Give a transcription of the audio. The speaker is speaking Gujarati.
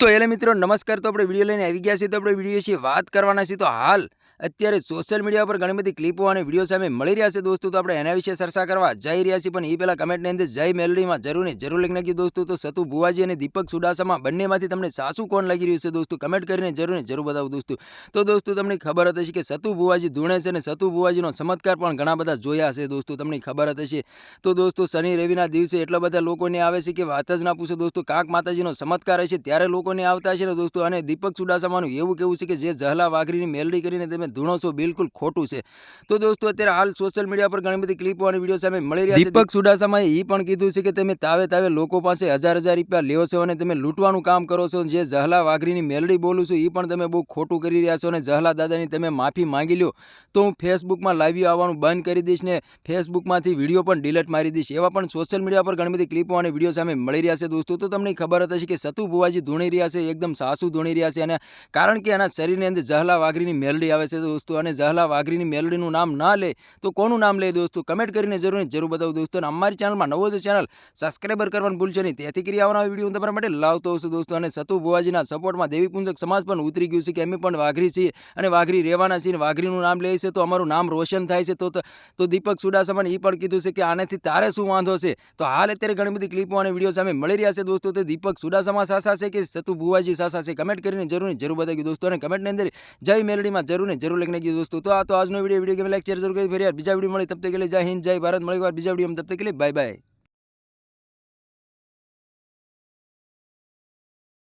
તો એટલે મિત્રો, નમસ્કાર. તો આપણે વીડિયો લઈને આવી ગયા છીએ. તો આપણે વીડિયો છીએ વાત કરવાના છીએ. તો હાલ અત્યારે સોશિયલ મીડિયા પર ઘણી બધી ક્લિપો અને વીડિયો સામે મળી રહ્યા છે દોસ્તો. તો આપણે એના વિશે ચર્ચા કરવા જઈ રહ્યા છીએ, પણ એ પહેલાં કમેન્ટની અંદર જય મેલડીમાં જરૂર ને જરૂર લખી નાખ્યું દોસ્તો. તો સતુ ભુવાજી અને દીપક સુડાસામાં બંનેમાંથી તમને સાસુ કોણ લાગી રહ્યું છે દોસ્તો? કમેન્ટ કરીને જરૂર ને જરૂર બતાવો દોસ્તો. તો દોસ્તો તમને ખબર હતી કે સતુ ભુવાજી ધૂણે છે અને સતુ ભુવાજીનો ચમત્કાર પણ ઘણા બધા જોયા હશે દોસ્તો, તમને ખબર હતી હશે. તો દોસ્તો શનિ રવિના દિવસે એટલા બધા લોકોને આવે છે કે વાત જ ના પૂછો દોસ્તો, કાક માતાજીનો ચમત્કાર હશે ત્યારે લોકોને આવતા છે ને દોસ્તો. અને દીપક ચુડાસમાનું એવું કેવું છે કે જે જહલા વાઘરીની મેલડી કરીને તમે ધૂણો છો બિલકુલ ખોટું છે. તો દોસ્તો અત્યારે હાલ સોશિયલ મીડિયા પર ઘણી બધી ક્લિપો અને વીડિયો સામે મળી રહ્યા છે. દીપક સુડાસામાં એ પણ કીધું છે કે તમે તાવે તાવે લોકો પાસે હજાર હજાર રૂપિયા લ્યો છો અને તમે લૂંટવાનું કામ કરો છો. જે જહલા વાઘરીની મેલડી બોલું છું એ પણ તમે બહુ ખોટું કરી રહ્યા છો અને જહલા દાદાની તમે માફી માંગી લ્યો. તો હું ફેસબુકમાં લાઈવ આવવાનું બંધ કરી દઈશ ને ફેસબુકમાંથી વીડિયો પણ ડિલીટ મારી દઈશ. એવા પણ સોશિયલ મીડિયા પર ઘણી બધી ક્લિપો અને વીડિયો સામે મળી રહ્યા છે દોસ્તો. તો તમને ખબર હતી હશે કે સતુ ભુવાજી ધૂણી રહ્યા છે એકદમ સાસુ ધૂણી રહ્યા છે અને કારણ કે એના શરીરની અંદર જહલા વાઘરીની મેલડી આવે છે દોસ્તો? અને જહલા વાઘરીની મેલડીનું નામ ના લે, તો કોનું નામ લે દોસ્તો? કમેન્ટ કરીને જરૂર જરૂર બતાવો દોસ્તો. અને અમારી ચેનલમાં નવો ચેનલ સબસ્ક્રાઈબર કરવાનું ભૂલશો નહીં. તેથી કરી આવવાના વીડિયો હું તમારા માટે લાવતો છું દોસ્તો. અને સતુ ભુવાજીના સપોર્ટમાં દેવી પુંજક સમાજ પણ ઉતરી ગયું છે કે અમે પણ વાઘરી છીએ અને વાઘરી રહેવાના છીએ વાઘરીનું નામ લે છે તો અમારું નામ રોશન થાય છે. તો તો દીપક સુડાસામાને એ પણ કીધું છે કે આનાથી તારે શું વાંધો છે? તો હાલ અત્યારે ઘણી બધી ક્લિપો અને વીડિયો સામે મળી રહ્યા છે દોસ્તો. તો દીપક સુડાસમા સાસા છે કે સતુ ભુવાજી સાસા છે? કમેન્ટ કરીને જરૂર જરૂર બતાવી દોસ્તો. અને કમેન્ટની અંદર જય મેલડીમાં જરૂર ને જરૂર લખને કી દોસ્તો. તો આ તો આજનો વીડિયો વીડિયો ગમે લાઈક શેર જરૂર કરી. ફેર યાર બીજા વીડિયો મળી તબ તક કે લે જય હિન્દ, જય ભારત. મળી વાર બીજા વીડિયો તબ તક કે બાય બાય